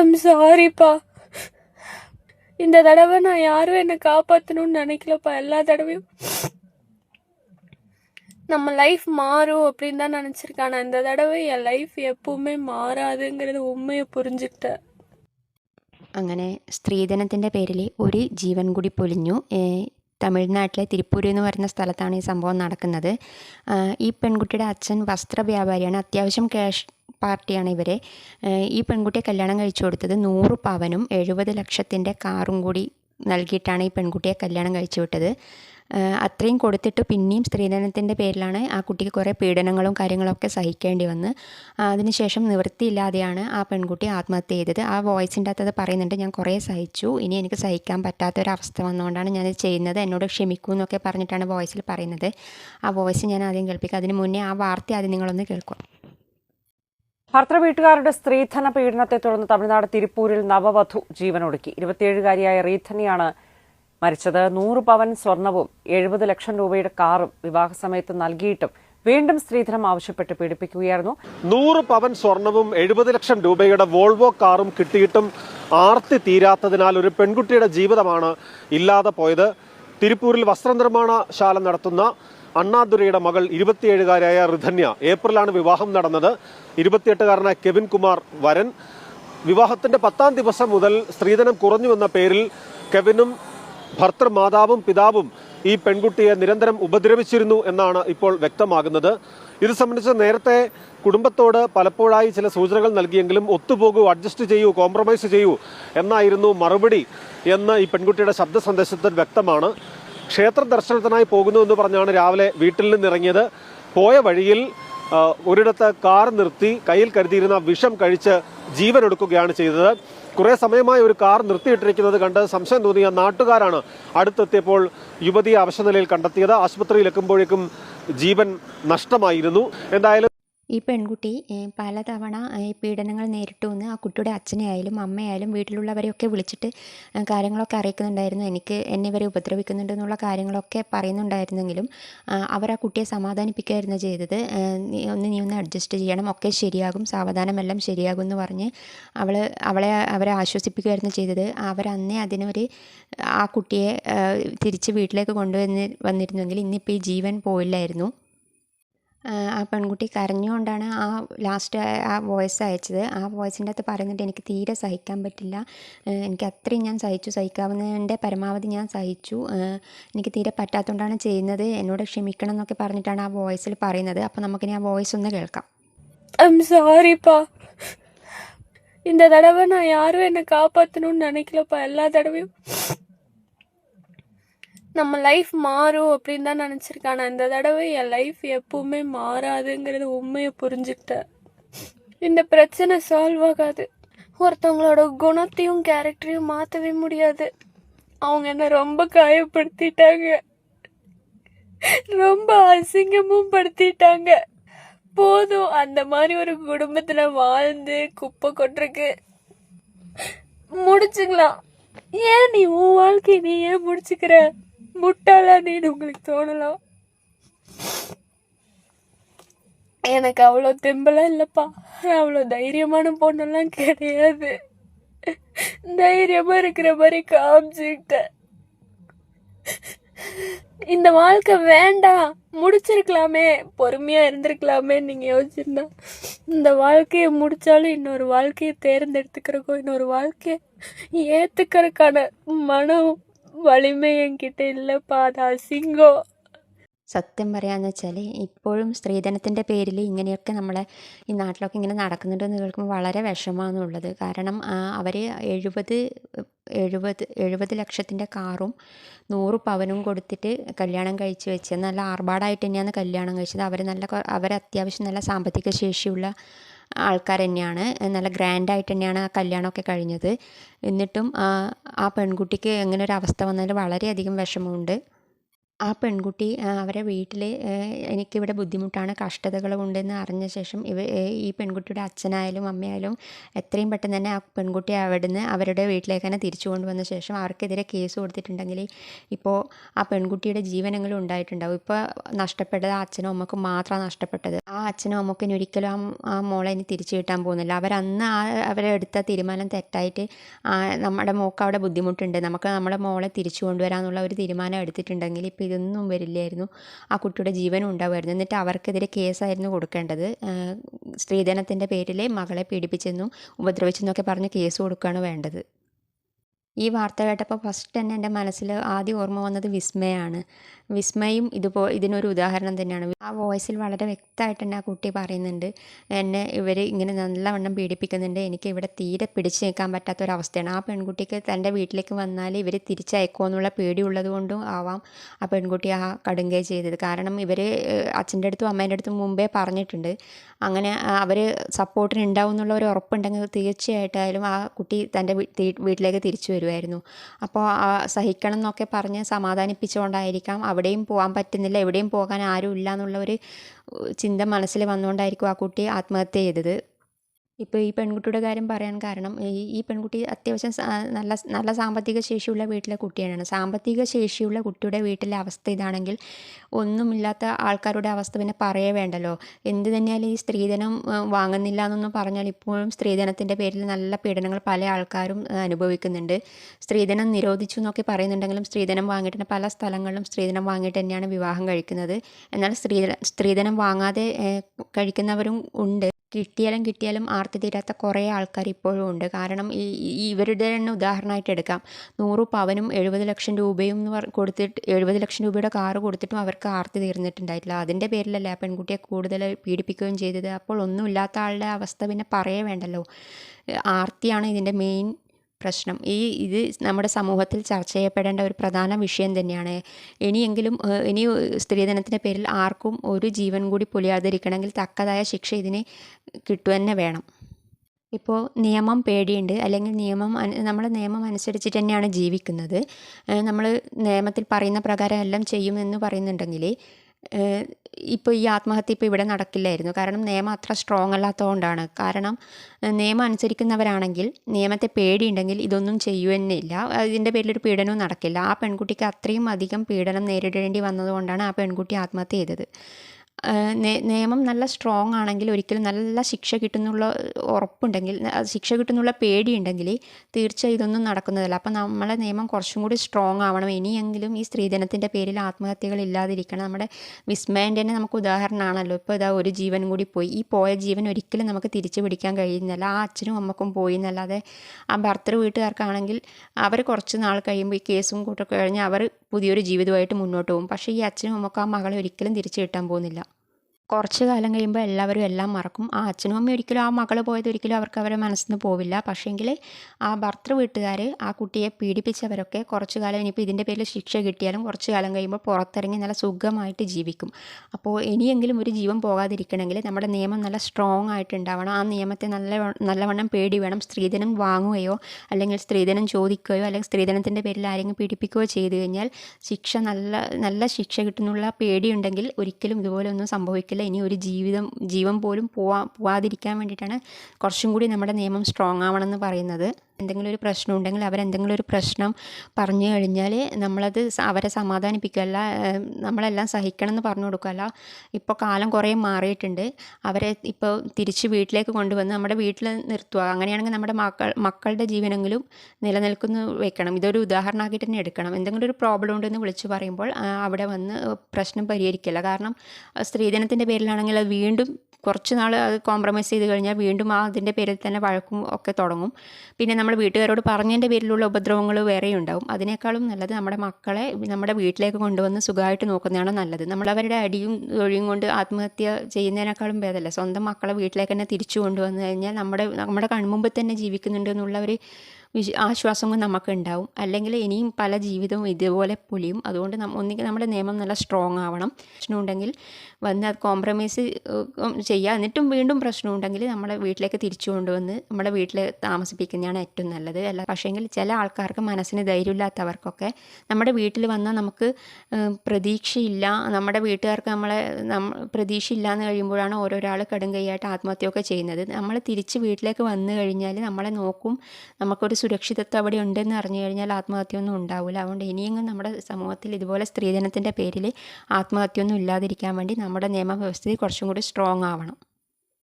I'm சாரிப்பா இந்த தடவை நான் யாரும் என்னை காப்பாற்றணும்னு நினைக்கலப்பா எல்லா தடவையும். நம்ம லைஃப் மாறும் அப்படின்னு தான் நினச்சிருக்கேன். ஆனால் இந்த தடவை என் லைஃப் எப்பவுமே மாறாதுங்கிறது ഉമ്മയെ പുരിഞ്ഞിട്ട് അങ്ങനെ സ്ത്രീധനത്തിന്റെ പേരിൽ ഒരു ജീവൻ കൂടി പൊലിഞ്ഞു. തമിഴ്നാട്ടിലെ തിരുപ്പൂർ എന്ന് പറയുന്ന സ്ഥലത്താണ് ഈ സംഭവം നടക്കുന്നത്. ഈ പെൺകുട്ടിയുടെ അച്ഛൻ വസ്ത്ര വ്യാപാരിയാണ് അത്യാവശ്യം ക്യാഷ് പാർട്ടിയാണ് ഇവരെ. ഈ പെൺകുട്ടിയെ കല്യാണം കഴിച്ചു കൊടുത്തത് നൂറ് പവനും എഴുപത് ലക്ഷത്തിന്റെ കാറും കൂടി നൽകിയിട്ടാണ് ഈ പെൺകുട്ടിയെ കല്യാണം കഴിച്ചു വിട്ടത്. അത്രയും കൊടുത്തിട്ട് പിന്നെയും സ്ത്രീധനത്തിന്റെ പേരിലാണ് ആ കുട്ടിക്ക് കുറേ പീഡനങ്ങളും കാര്യങ്ങളൊക്കെ സഹിക്കേണ്ടി വന്ന്. അതിനുശേഷം നിവൃത്തിയില്ലാതെയാണ് ആ പെൺകുട്ടി ആത്മഹത്യ ചെയ്തത്. ആ വോയിസിന്റെ അകത്ത് അത് പറയുന്നുണ്ട് ഞാൻ കുറേ സഹിച്ചു. ഇനി എനിക്ക് സഹിക്കാൻ പറ്റാത്തൊരവസ്ഥ വന്നുകൊണ്ടാണ് ഞാനിത് ചെയ്യുന്നത്. എന്നോട് ക്ഷമിക്കൂ എന്നൊക്കെ പറഞ്ഞിട്ടാണ് വോയിസിൽ പറയുന്നത്. ആ വോയിസ് ഞാൻ ആദ്യം കേൾപ്പിക്കുക അതിന് മുന്നേ ആ വാർത്ത ആദ്യം നിങ്ങളൊന്ന് കേൾക്കുക. ഭർത്തൃ വീട്ടുകാരുടെ സ്ത്രീധന പീഡനത്തെ തുടർന്ന് തമിഴ്നാട് തിരുപ്പൂരിൽ നവവധു ജീവനൊടുക്കി. ഇരുപത്തിയേഴുകാരിയായ റീധനിയാണ് മരിച്ചത്. നൂറ് പവൻ സ്വർണവും എഴുപത് ലക്ഷം രൂപയുടെ കാറും വിവാഹ സമയത്ത് നൽകിയിട്ടും വീണ്ടും സ്ത്രീധനം ആവശ്യപ്പെട്ട് പീഡിപ്പിക്കുകയായിരുന്നു. നൂറ് പവൻ സ്വർണവും എഴുപത് ലക്ഷം രൂപയുടെ വോൾവോ കാറും കിട്ടിയിട്ടും ആർത്തി തീരാത്തതിനാൽ ഒരു പെൺകുട്ടിയുടെ ജീവിതമാണ് ഇല്ലാതെ പോയത്. തിരുപ്പൂരിൽ വസ്ത്രനിർമ്മാണശാല നടത്തുന്ന അണ്ണാദുരയുടെ മകൾ ഇരുപത്തിയേഴുകാരായ റിധന്യ ഏപ്രിലാണ് വിവാഹം നടന്നത്. ഇരുപത്തിയെട്ടുകാരനായ കെവിൻ കുമാർ വരൻ. വിവാഹത്തിന്റെ പത്താം ദിവസം മുതൽ സ്ത്രീധനം കുറഞ്ഞുവെന്ന പേരിൽ കെവിനും ഭർത്തൃമാതാവും പിതാവും ഈ പെൺകുട്ടിയെ നിരന്തരം ഉപദ്രവിച്ചിരുന്നു എന്നാണ് ഇപ്പോൾ വ്യക്തമാകുന്നത്. ഇത് സംബന്ധിച്ച് നേരത്തെ കുടുംബത്തോട് പലപ്പോഴായി ചില സൂചനകൾ നൽകിയെങ്കിലും ഒത്തുപോകൂ അഡ്ജസ്റ്റ് ചെയ്യൂ കോംപ്രമൈസ് ചെയ്യൂ എന്നായിരുന്നു മറുപടി എന്ന് ഈ പെൺകുട്ടിയുടെ ശബ്ദ സന്ദേശത്തിൽ വ്യക്തമാണ്. ക്ഷേത്ര ദർശനത്തിനായി പോകുന്നു എന്ന് പറഞ്ഞാണ് രാവിലെ വീട്ടിൽ നിന്നിറങ്ങിയത് പോയ വഴിയിൽ ഒരിടത്ത് കാർ നിർത്തി കയ്യിൽ കരുതിയിരുന്ന വിഷം കഴിച്ച് ജീവൻ എടുക്കുകയാണ് ചെയ്തത്. കുറേ സമയമായി ഒരു കാർ നിർത്തിയിട്ടിരിക്കുന്നത് കണ്ട് സംശയം തോന്നിയ നാട്ടുകാരാണ് അടുത്തെത്തിയപ്പോൾ യുവതിയെ അവശനിലയിൽ കണ്ടെത്തിയത്. ആശുപത്രിയിൽ എത്തുമ്പോഴേക്കും ജീവൻ നഷ്ടമായിരുന്നു. എന്തായാലും ഈ പെൺകുട്ടി പലതവണ പീഡനങ്ങൾ നേരിട്ടു എന്ന് ആ കുട്ടിയുടെ അച്ഛനെ ആയാലും അമ്മയായാലും വീട്ടിലുള്ളവരെയൊക്കെ വിളിച്ചിട്ട് കാര്യങ്ങളൊക്കെ അറിയിക്കുന്നുണ്ടായിരുന്നു. എനിക്ക് എന്നെ ഇവരെ ഉപദ്രവിക്കുന്നുണ്ട് എന്നുള്ള കാര്യങ്ങളൊക്കെ പറയുന്നുണ്ടായിരുന്നെങ്കിലും അവർ ആ കുട്ടിയെ സമാധാനിപ്പിക്കുകയായിരുന്നു ചെയ്തത്. ഒന്ന് നീ ഒന്ന് അഡ്ജസ്റ്റ് ചെയ്യണം. ഒക്കെ ശരിയാകും. സാവധാനമെല്ലാം ശരിയാകും എന്ന് പറഞ്ഞ് അവൾ അവളെ അവരെ ആശ്വസിപ്പിക്കുകയായിരുന്നു ചെയ്തത്. അവരന്നേ അതിനൊരു ആ കുട്ടിയെ തിരിച്ച് വീട്ടിലേക്ക് കൊണ്ടുവന്ന് വന്നിരുന്നെങ്കിൽ ഇന്നിപ്പോൾ ഈ ജീവൻ പോയില്ലായിരുന്നു. ആ ആ പെൺകുട്ടി കരഞ്ഞുകൊണ്ടാണ് ആ ലാസ്റ്റ് ആ വോയിസ് അയച്ചത് ആ വോയിസിൻ്റെ അകത്ത് പറയുന്നുണ്ട് എനിക്ക് തീരെ സഹിക്കാൻ പറ്റില്ല ഏഹ് എനിക്ക് അത്രയും ഞാൻ സഹിച്ചു സഹിക്കാവുന്നതിൻ്റെ പരമാവധി ഞാൻ സഹിച്ചു ഏഹ് എനിക്ക് തീരെ പറ്റാത്തതുകൊണ്ടാണ് ചെയ്യുന്നത് എന്നോട് ക്ഷമിക്കണം എന്നൊക്കെ പറഞ്ഞിട്ടാണ് ആ വോയിസിൽ പറയുന്നത് അപ്പോൾ നമുക്കിനി ആ വോയിസ് ഒന്ന് കേൾക്കാം ஐம் சாரிப்பா இந்த தடவை நான் யாரும் என்னை காப்பாற்றணும்னு நினைக்கலப்பா எல்லா தடவையும் நம்ம லைஃப் மாறும் அப்படின்னு தான் நினச்சிருக்கேன். ஆனால் இந்த தடவை என் லைஃப் எப்பவுமே மாறாதுங்கிறது உண்மையை புரிஞ்சுக்கிட்டேன். இந்த பிரச்சனை சால்வ் ஆகாது. ஒருத்தவங்களோட குணத்தையும் கேரக்டரையும் மாற்றவே முடியாது. அவங்க என்ன ரொம்ப காயப்படுத்திட்டாங்க. ரொம்ப அசிங்கமும் படுத்திட்டாங்க. போதும் அந்த மாதிரி ஒரு குடும்பத்துல வாழ்ந்து குப்பை கொட்டுருக்கு முடிச்சுக்கலாம். ஏன் நீ உன் வாழ்க்கை நீ ஏன் முடிச்சுக்கிற? முட்டாளா நீன்னு உங்களுக்கு தோணலாம் எனக்கு அவ்வளோ தெம்பலாம் இல்லைப்பா. அவ்வளோ தைரியமான பொண்ணெல்லாம் கிடையாது. தைரியமா இருக்கிற மாதிரி காமிச்சுக்கிட்டேன். இந்த வாழ்க்கை வேண்டாம். முடிச்சிருக்கலாமே. பொறுமையா இருந்திருக்கலாமே நீங்க யோசிச்சிருந்தா. இந்த வாழ்க்கையை முடிச்சாலும் இன்னொரு வாழ்க்கையை தேர்ந்தெடுத்துக்கிறக்கோ இன்னொரு வாழ்க்கையை ஏத்துக்கிறதுக்கான மனம் വളിമ എൻകിട്ട ഇല്ലപ്പാ അത് അസിംഗോ സത്യം പറയാന്ന് വെച്ചാൽ ഇപ്പോഴും സ്ത്രീധനത്തിന്റെ പേരിൽ ഇങ്ങനെയൊക്കെ നമ്മളെ ഈ നാട്ടിലൊക്കെ ഇങ്ങനെ നടക്കുന്നുണ്ടെന്ന് കേൾക്കുമ്പോൾ വളരെ വിഷമമാണെന്നുള്ളത് കാരണം അവർ എഴുപത് എഴുപത് എഴുപത് ലക്ഷത്തിന്റെ കാറും നൂറ് പവനും കൊടുത്തിട്ട് കല്യാണം കഴിച്ച് വെച്ചത് നല്ല ആർഭാടായിട്ട് തന്നെയാണ് കല്യാണം കഴിച്ചത്. അവർ നല്ല അവർ അത്യാവശ്യം നല്ല സാമ്പത്തിക ശേഷിയുള്ള ആൾക്കാർ തന്നെയാണ് നല്ല ഗ്രാൻഡായിട്ട് തന്നെയാണ് ആ കല്യാണമൊക്കെ കഴിഞ്ഞത്. എന്നിട്ടും ആ പെൺകുട്ടിക്ക് ഇങ്ങനെ ഒരു അവസ്ഥ വന്നതിൽ വളരെയധികം വിഷമമുണ്ട്. ആ പെൺകുട്ടി അവരെ വീട്ടിൽ എനിക്കിവിടെ ബുദ്ധിമുട്ടാണ് കഷ്ടതകൾ ഉണ്ടെന്ന് അറിഞ്ഞ ശേഷം ഇവ ഈ പെൺകുട്ടിയുടെ അച്ഛനായാലും അമ്മയായാലും എത്രയും പെട്ടെന്ന് തന്നെ ആ പെൺകുട്ടിയെ അവിടുന്ന് അവരുടെ വീട്ടിലേക്ക് തന്നെ തിരിച്ചു കൊണ്ടുവന്ന ശേഷം അവർക്കെതിരെ കേസ് കൊടുത്തിട്ടുണ്ടെങ്കിൽ ഇപ്പോൾ ആ പെൺകുട്ടിയുടെ ജീവനങ്ങളും ഉണ്ടായിട്ടുണ്ടാവും. ഇപ്പോൾ നഷ്ടപ്പെട്ടത് ആ അച്ഛനും അമ്മക്കും മാത്രമാണ് നഷ്ടപ്പെട്ടത്. ആ അച്ഛനും അമ്മക്കും ഇനി ഒരിക്കലും ആ മോളെ ഇനി തിരിച്ചു കിട്ടാൻ പോകുന്നില്ല. അവരന്ന് ആ അവരെ എടുത്ത തീരുമാനം തെറ്റായിട്ട് നമ്മുടെ മോക്ക് അവിടെ ബുദ്ധിമുട്ടുണ്ട്. നമുക്ക് നമ്മുടെ മോളെ തിരിച്ചു കൊണ്ടുവരാമെന്നുള്ള ഒരു തീരുമാനം എടുത്തിട്ടുണ്ടെങ്കിൽ ഇപ്പോൾ ഇതൊന്നും വരില്ലായിരുന്നു. ആ കുട്ടിയുടെ ജീവനും ഉണ്ടാവുമായിരുന്നു. എന്നിട്ട് അവർക്കെതിരെ കേസായിരുന്നു കൊടുക്കേണ്ടത്. സ്ത്രീധനത്തിന്റെ പേരിൽ മകളെ പീഡിപ്പിച്ചെന്നും ഉപദ്രവിച്ചെന്നൊക്കെ പറഞ്ഞ് കേസ് കൊടുക്കുകയാണ് വേണ്ടത്. ഈ വാർത്ത കേട്ടപ്പോൾ ഫസ്റ്റ് തന്നെ എന്റെ മനസ്സിൽ ആദ്യം ഓർമ്മ വന്നത് വിസ്മയാണ്. വിസ്മയും ഇതുപോ ഇതിനൊരു ഉദാഹരണം തന്നെയാണ്. ആ വോയിസിൽ വളരെ വ്യക്തമായിട്ട് തന്നെ ആ കുട്ടി പറയുന്നുണ്ട് എന്നെ ഇവർ ഇങ്ങനെ നല്ലവണ്ണം പീഡിപ്പിക്കുന്നുണ്ട് എനിക്ക് ഇവിടെ തീരെ പിടിച്ചു നിൽക്കാൻ പറ്റാത്തൊരവസ്ഥയാണ്. ആ പെൺകുട്ടിക്ക് തന്റെ വീട്ടിലേക്ക് വന്നാൽ ഇവർ തിരിച്ചയക്കുമോ എന്നുള്ള പേടിയുള്ളത് കൊണ്ടും ആവാം ആ പെൺകുട്ടി ആ കടുങ്കൈ ചെയ്തത്. കാരണം ഇവർ അച്ഛന്റെ അടുത്തും അമ്മേന്റെ അടുത്തും മുമ്പേ പറഞ്ഞിട്ടുണ്ട് അങ്ങനെ അവർ സപ്പോർട്ടിന് ഉണ്ടാവും എന്നുള്ള ഒരു ഉറപ്പുണ്ടെങ്കിൽ തീർച്ചയായിട്ടായാലും ആ കുട്ടി തന്റെ വീട്ടിലേക്ക് തിരിച്ചു വരുമായിരുന്നു അപ്പോൾ സഹിക്കണം എന്നൊക്കെ പറഞ്ഞ് സമാധാനിപ്പിച്ചുകൊണ്ടായിരിക്കാം. അവിടെയും പോകാൻ പറ്റുന്നില്ല എവിടെയും പോകാൻ ആരും ഇല്ല എന്നുള്ള ഒരു ചിന്ത മനസ്സിൽ വന്നുകൊണ്ടായിരിക്കും ആ കുട്ടി ആത്മഹത്യ ചെയ്തത്. ഇപ്പോൾ ഈ പെൺകുട്ടിയുടെ കാര്യം പറയാൻ കാരണം ഈ ഈ പെൺകുട്ടി അത്യാവശ്യം നല്ല നല്ല സാമ്പത്തിക ശേഷിയുള്ള വീട്ടിലെ കുട്ടിയാണ്. സാമ്പത്തിക ശേഷിയുള്ള കുട്ടിയുടെ വീട്ടിലെ അവസ്ഥ ഇതാണെങ്കിൽ ഒന്നുമില്ലാത്ത ആൾക്കാരുടെ അവസ്ഥ പിന്നെ പറയേ വേണ്ടല്ലോ. എന്ത് തന്നെയാലും ഈ സ്ത്രീധനം വാങ്ങുന്നില്ല എന്നൊന്നും പറഞ്ഞാൽ ഇപ്പോഴും സ്ത്രീധനത്തിന്റെ പേരിൽ നല്ല പീഡനങ്ങൾ പല ആൾക്കാരും അനുഭവിക്കുന്നുണ്ട്. സ്ത്രീധനം നിരോധിച്ചു എന്നൊക്കെ പറയുന്നുണ്ടെങ്കിലും സ്ത്രീധനം വാങ്ങിയിട്ട് പല സ്ഥലങ്ങളിലും സ്ത്രീധനം വാങ്ങിയിട്ട് തന്നെയാണ് വിവാഹം കഴിക്കുന്നത്. എന്നാൽ സ്ത്രീ സ്ത്രീധനം വാങ്ങാതെ കഴിക്കുന്നവരും ഉണ്ട്. കിട്ടിയാലും കിട്ടിയാലും ആർത്തി തീരാത്ത കുറേ ആൾക്കാർ ഇപ്പോഴും ഉണ്ട്. കാരണം ഈ ഇവരുടെ തന്നെ ഉദാഹരണമായിട്ട് എടുക്കാം. നൂറ് പവനും എഴുപത് ലക്ഷം രൂപയും കൊടുത്തിട്ട് എഴുപത് ലക്ഷം രൂപയുടെ കാറ് കൊടുത്തിട്ടും അവർക്ക് ആർത്തി തീർന്നിട്ടുണ്ടായിട്ടില്ല. അതിന്റെ പേരിലല്ലേ പെൺകുട്ടിയെ കൂടുതൽ പീഡിപ്പിക്കുകയും ചെയ്തത്. അപ്പോൾ ഒന്നുമില്ലാത്ത ആളുടെ അവസ്ഥ പിന്നെ പറയേ വേണ്ടല്ലോ. ആർത്തിയാണ് ഇതിന്റെ മെയിൻ പ്രശ്നം. ഈ ഇത് നമ്മുടെ സമൂഹത്തിൽ ചർച്ച ചെയ്യപ്പെടേണ്ട ഒരു പ്രധാന വിഷയം തന്നെയാണ്. ഇനിയെങ്കിലും ഇനി സ്ത്രീധനത്തിന്റെ പേരിൽ ആർക്കും ഒരു ജീവൻ കൂടി പൊലിയാതിരിക്കണമെങ്കിൽ തക്കതായ ശിക്ഷ ഇതിന് കിട്ടുക തന്നെ വേണം. ഇപ്പോൾ നിയമം പേടിയുണ്ട്. അല്ലെങ്കിൽ നിയമം നമ്മൾ നിയമം അനുസരിച്ചിട്ട് തന്നെയാണ് ജീവിക്കുന്നത്. നമ്മൾ നിയമത്തിൽ പറയുന്ന പ്രകാരം എല്ലാം ചെയ്യുമെന്ന് പറയുന്നുണ്ടെങ്കിൽ ഇപ്പോൾ ഈ ആത്മഹത്യ ഇപ്പോൾ ഇവിടെ നടക്കില്ലായിരുന്നു. കാരണം നിയമം അത്ര സ്ട്രോങ് അല്ലാത്തതുകൊണ്ടാണ് കാരണം നിയമം അനുസരിക്കുന്നവരാണെങ്കിൽ നിയമത്തെ പേടിയുണ്ടെങ്കിൽ ഇതൊന്നും ചെയ്യുമെന്നില്ല ഇതിന്റെ പേരിലൊരു പീഡനവും നടക്കില്ല. ആ പെൺകുട്ടിക്ക് അത്രയും അധികം പീഡനം നേരിടേണ്ടി വന്നതുകൊണ്ടാണ് ആ പെൺകുട്ടി ആത്മഹത്യ ചെയ്തത്. നിയമം നല്ല സ്ട്രോങ് ആണെങ്കിൽ ഒരിക്കലും നല്ല ശിക്ഷ കിട്ടുന്നുള്ള ഉറപ്പുണ്ടെങ്കിൽ ശിക്ഷ കിട്ടുന്നുള്ള പേടിയുണ്ടെങ്കിൽ തീർച്ചയായും ഇതൊന്നും നടക്കുന്നതല്ല. അപ്പം നമ്മളെ നിയമം കുറച്ചും കൂടി സ്ട്രോങ് ആവണം. ഇനിയെങ്കിലും ഈ സ്ത്രീധനത്തിന്റെ പേരിൽ ആത്മഹത്യകൾ ഇല്ലാതിരിക്കണം. നമ്മുടെ വിസ്മയന്റെ തന്നെ നമുക്ക് ഉദാഹരണമാണല്ലോ. ഇപ്പോൾ ഇതാ ഒരു ജീവൻ കൂടി പോയി. ഈ പോയ ജീവൻ ഒരിക്കലും നമുക്ക് തിരിച്ചു പിടിക്കാൻ കഴിയുന്നില്ല. ആ അച്ഛനും അമ്മക്കും പോയി എന്നല്ലാതെ ആ ഭർത്തൃ വീട്ടുകാർക്കാണെങ്കിൽ അവർ കുറച്ച് നാൾ കഴിയുമ്പോൾ ഈ കേസും കൂട്ടൊക്കെ കഴിഞ്ഞ് അവർ പുതിയൊരു ജീവിതമായിട്ട് മുന്നോട്ട് പോകും. പക്ഷേ ഈ അച്ഛനും അമ്മക്കും ആ മകളെ ഒരിക്കലും തിരിച്ചു കിട്ടാൻ പോകുന്നില്ല. കുറച്ച് കാലം കഴിയുമ്പോൾ എല്ലാവരും എല്ലാം മറക്കും. ആ അച്ഛനും അമ്മയും ഒരിക്കലും ആ മകൾ പോയത് ഒരിക്കലും അവർക്ക് അവരെ മനസ്സിൽ നിന്ന് പോവില്ല. പക്ഷേങ്കിൽ ആ ഭർത്തൃ വീട്ടുകാർ ആ കുട്ടിയെ പീഡിപ്പിച്ചവരൊക്കെ കുറച്ച് കാലം ഇനിയിപ്പോൾ ഇതിന്റെ പേരിൽ ശിക്ഷ കിട്ടിയാലും കുറച്ച് കാലം കഴിയുമ്പോൾ പുറത്തിറങ്ങി നല്ല സുഖമായിട്ട് ജീവിക്കും. അപ്പോൾ ഇനിയെങ്കിലും ഒരു ജീവൻ പോകാതിരിക്കണമെങ്കിൽ നമ്മുടെ നിയമം നല്ല സ്ട്രോങ് ആയിട്ടുണ്ടാവണം. ആ നിയമത്തെ നല്ല നല്ലവണ്ണം പേടി വേണം. സ്ത്രീധനം വാങ്ങുകയോ അല്ലെങ്കിൽ സ്ത്രീധനം ചോദിക്കുകയോ അല്ലെങ്കിൽ സ്ത്രീധനത്തിന്റെ പേരിൽ ആരെങ്കിലും പീഡിപ്പിക്കുകയോ ചെയ്തു കഴിഞ്ഞാൽ ശിക്ഷ നല്ല നല്ല ശിക്ഷ കിട്ടുന്നുള്ള പേടിയുണ്ടെങ്കിൽ ഒരിക്കലും ഇതുപോലെ ഒന്നും സംഭവിക്കില്ല ഇനി ഒരു ജീവിതം ജീവൻ പോലും പോവാ പോവാതിരിക്കാൻ വേണ്ടിയിട്ടാണ് കുറച്ചും കൂടി നമ്മുടെ നിയമം സ്ട്രോങ് എന്ന് പറയുന്നത്. എന്തെങ്കിലും ഒരു പ്രശ്നം ഉണ്ടെങ്കിൽ അവരെന്തെങ്കിലും ഒരു പ്രശ്നം പറഞ്ഞു കഴിഞ്ഞാൽ നമ്മളത് അവരെ സമാധാനിപ്പിക്കുകയല്ല അല്ല നമ്മളെല്ലാം സഹിക്കണം എന്ന് പറഞ്ഞു കൊടുക്കുകയല്ല. ഇപ്പോൾ കാലം കുറേ മാറിയിട്ടുണ്ട്. അവരെ ഇപ്പോൾ തിരിച്ച് വീട്ടിലേക്ക് കൊണ്ടുവന്ന് നമ്മുടെ വീട്ടിൽ നിർത്തുക. അങ്ങനെയാണെങ്കിൽ നമ്മുടെ മക്കൾ മക്കളുടെ ജീവനെങ്കിലും നിലനിൽക്കുന്ന വെക്കണം. ഇതൊരു ഉദാഹരണമാക്കിയിട്ട് തന്നെ എടുക്കണം. എന്തെങ്കിലും ഒരു പ്രോബ്ലം ഉണ്ടെന്ന് വിളിച്ചു പറയുമ്പോൾ അവിടെ വന്ന് പ്രശ്നം പരിഹരിക്കില്ല. കാരണം സ്ത്രീധനത്തിന്റെ പേരിലാണെങ്കിൽ അത് വീണ്ടും കുറച്ച് നാൾ അത് കോംപ്രമൈസ് ചെയ്ത് കഴിഞ്ഞാൽ വീണ്ടും ആ അതിന്റെ പേരിൽ തന്നെ വഴക്കും ഒക്കെ തുടങ്ങും. പിന്നെ നമ്മൾ വീട്ടുകാരോട് പറഞ്ഞതിന്റെ പേരിലുള്ള ഉപദ്രവങ്ങൾ വേറെയും ഉണ്ടാവും അതിനേക്കാളും നല്ലത് നമ്മുടെ മക്കളെ നമ്മുടെ വീട്ടിലേക്ക് കൊണ്ടുവന്ന് സുഖമായിട്ട് നോക്കുന്നതാണ് നല്ലത്. നമ്മൾ അവരുടെ അടിയും തൊഴിയും കൊണ്ട് ആത്മഹത്യ ചെയ്യുന്നതിനേക്കാളും ഭേദമല്ല. സ്വന്തം മക്കളെ വീട്ടിലേക്ക് തന്നെ തിരിച്ചു കൊണ്ടുവന്നു കഴിഞ്ഞാൽ നമ്മുടെ നമ്മുടെ കൺമുമ്പിൽ തന്നെ ജീവിക്കുന്നുണ്ട് എന്നുള്ള ഒരു വിശ ആശ്വാസവും നമുക്ക് ഉണ്ടാവും അല്ലെങ്കിൽ ഇനിയും പല ജീവിതവും ഇതുപോലെ പൊളിയും. അതുകൊണ്ട് നമ്മ ഒന്നുകിൽ നമ്മുടെ നിയമം നല്ല സ്ട്രോങ് ആവണം. പ്രശ്നമുണ്ടെങ്കിൽ വന്ന് അത് കോംപ്രമൈസ് ചെയ്യുക എന്നിട്ടും വീണ്ടും പ്രശ്നമുണ്ടെങ്കിൽ നമ്മളെ വീട്ടിലേക്ക് തിരിച്ചു കൊണ്ടുവന്ന് നമ്മുടെ വീട്ടിൽ താമസിപ്പിക്കുന്നതാണ് ഏറ്റവും നല്ലത്. അല്ല പക്ഷേങ്കിൽ ചില ആൾക്കാർക്ക് മനസ്സിന് ധൈര്യമില്ലാത്തവർക്കൊക്കെ നമ്മുടെ വീട്ടിൽ വന്നാൽ നമുക്ക് പ്രതീക്ഷയില്ല. നമ്മുടെ വീട്ടുകാർക്ക് നമ്മളെ നമ്മ പ്രതീക്ഷയില്ല എന്ന് കഴിയുമ്പോഴാണ് ഓരോരാൾ കടും കൈയായിട്ട് ആത്മഹത്യയൊക്കെ ചെയ്യുന്നത്. നമ്മൾ തിരിച്ച് വീട്ടിലേക്ക് വന്നു കഴിഞ്ഞാൽ നമ്മളെ നോക്കും. നമുക്കൊരു സുരക്ഷിതത്വം അവിടെ ഉണ്ടെന്ന് അറിഞ്ഞു കഴിഞ്ഞാൽ ആത്മഹത്യയൊന്നും ഉണ്ടാവില്ല. അതുകൊണ്ട് ഇനിയെങ്കിലും നമ്മുടെ സമൂഹത്തിൽ ഇതുപോലെ സ്ത്രീധനത്തിന്റെ പേരിൽ ആത്മഹത്യയൊന്നും ഇല്ലാതിരിക്കാൻ വേണ്ടി നമ്മുടെ നിയമവ്യവസ്ഥയിൽ കുറച്ചും കൂടി സ്ട്രോങ് ആവണം.